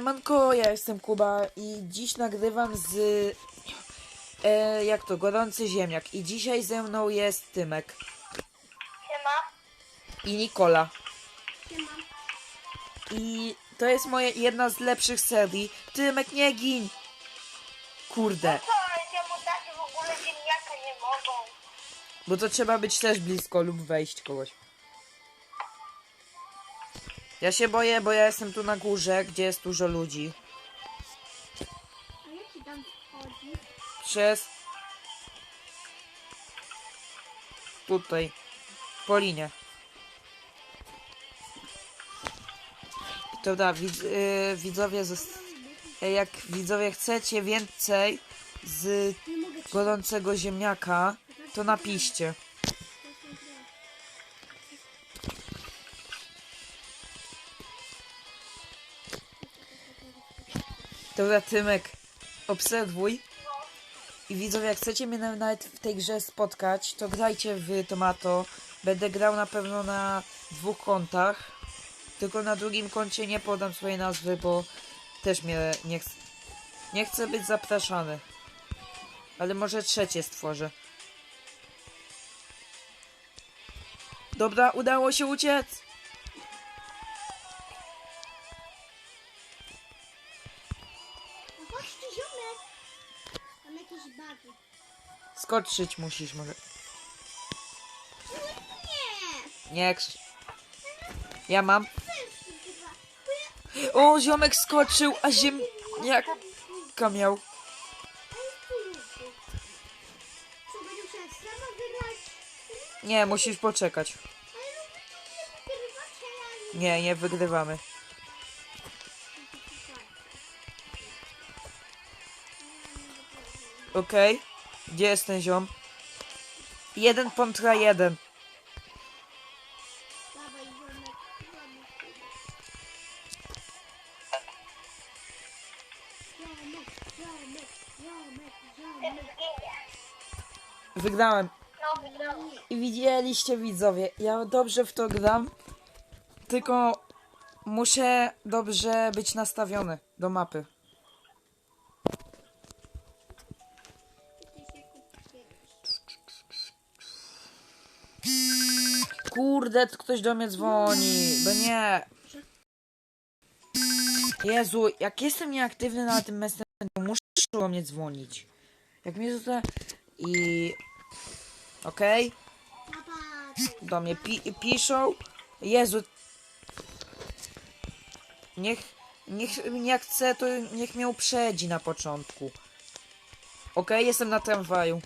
Manko, ja jestem Kuba i dziś nagrywam z... E, jak to? Gorący ziemniak. I dzisiaj ze mną jest Tymek Siema. i Nikola. Siema. I to jest moja jedna z lepszych serii. Tymek, nie gin! Kurde, Co, ale czemu tacy w ogóle ziemniaka nie mogą? bo to trzeba być też blisko lub wejść kogoś. Ja się boję, bo ja jestem tu na górze, gdzie jest dużo ludzi. A jak tam wchodzi? Przez... Tutaj. Po linie. Dobra, widz, yy, widzowie, yy, jak widzowie chcecie więcej z gorącego ziemniaka, to napiszcie. Dobra, Tymek, obserwuj. I widzowie, jak chcecie mnie na- nawet w tej grze spotkać, to grajcie w Tomato. Będę grał na pewno na dwóch kontach. Tylko na drugim koncie nie podam swojej nazwy, bo też mnie nie, ch nie chcę być zapraszany. Ale może trzecie stworzę. Dobra, udało się uciec. Skoczyć musisz może. Nie. Nie. Ja mam. O, ziomek skoczył, a ziemniaka miał. Co będzie musiała sama wygrać? Nie, musisz poczekać. Nie, nie wygrywamy. Okej. Gdzie jest ten ziom? Jeden kontra jeden. Wygrałem. I widzieliście widzowie, ja dobrze w to gram. Tylko muszę dobrze być nastawiony do mapy. Kurde, ktoś do mnie dzwoni, bo nie. Jezu, jak jestem nieaktywny na tym messengerze, muszę do mnie dzwonić. Jak mnie to... I... Okej, Papa, do mnie pi piszą. Jezu. Niech, niech, jak chce, to niech mnie uprzedzi na początku. Okej, jestem na tramwaju.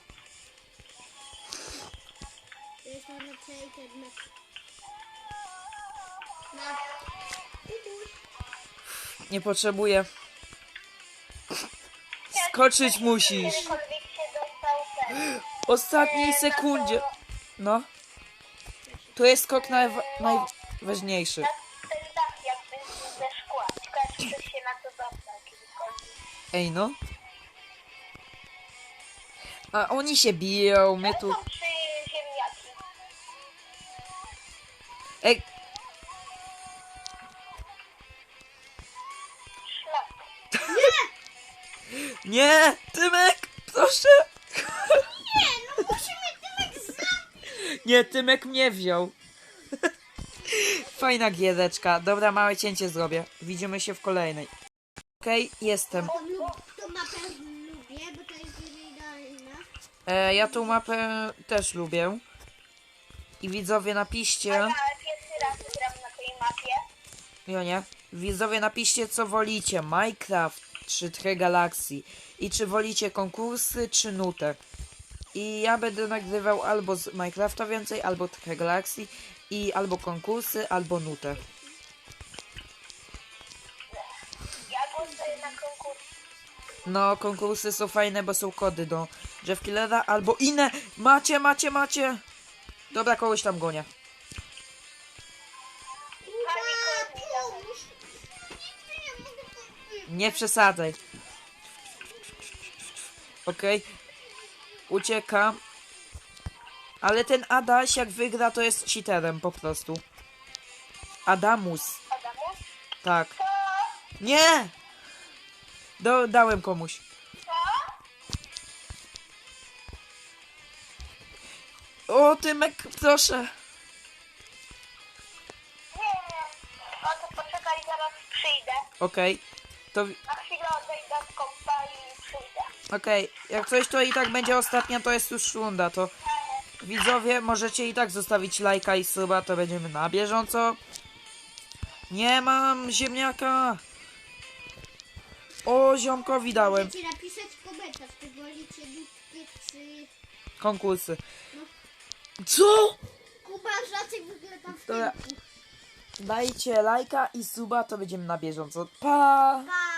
Internet. Na. Nie potrzebuję. Skoczyć musisz. W ostatniej sekundzie. No. To jest skok najwa- najważniejszy. Ej, no. A oni się biją, my tu... Ej, Szlak. nie! Tymek! Proszę! Nie, no musimy tymek zabić. Nie, Tymek mnie wziął. Fajna giereczka. Dobra, małe cięcie zrobię. Widzimy się w kolejnej. Okej, jestem. To, lub, to mapę lubię, bo to jest idealna. E, ja tą mapę też lubię. I widzowie napiszcie. Mapie. Jo nie. Widzowie napiszcie co wolicie. Minecraft czy Tre Galaxy. I czy wolicie konkursy czy nutę. I ja będę nagrywał albo z Minecrafta więcej, albo Tre Galaxy. I albo konkursy, albo nutę. Ja głosuję na konkurs. No, konkursy są fajne, bo są kody do Jeff Killera albo inne. Macie, macie, macie. Dobra, kogoś tam gonię. Nie przesadzaj. Okej. Ucieka. Ale ten Adaś, jak wygra, to jest cheaterem po prostu. Adamus. Adamu? Tak. Nie! Do, dałem komuś. O, Tymek, proszę. Nie, nie. No to poczekaj, zaraz przyjdę. Okej. To, Na chwilę odejdę z kompa i przyjdę. okej. Jak coś, to i tak będzie ostatnia, to jest już runda, to... Widzowie, możecie i tak zostawić lajka i suba, to będziemy na bieżąco. Nie mam ziemniaka. O, ziomkowi dałem. Możecie napisać komentarz, czy wolicie nutkie, czy... Konkursy. Co? Kuba wygląda w Dobra. Dajcie lajka i suba, to będziemy na bieżąco. Pa! Pa!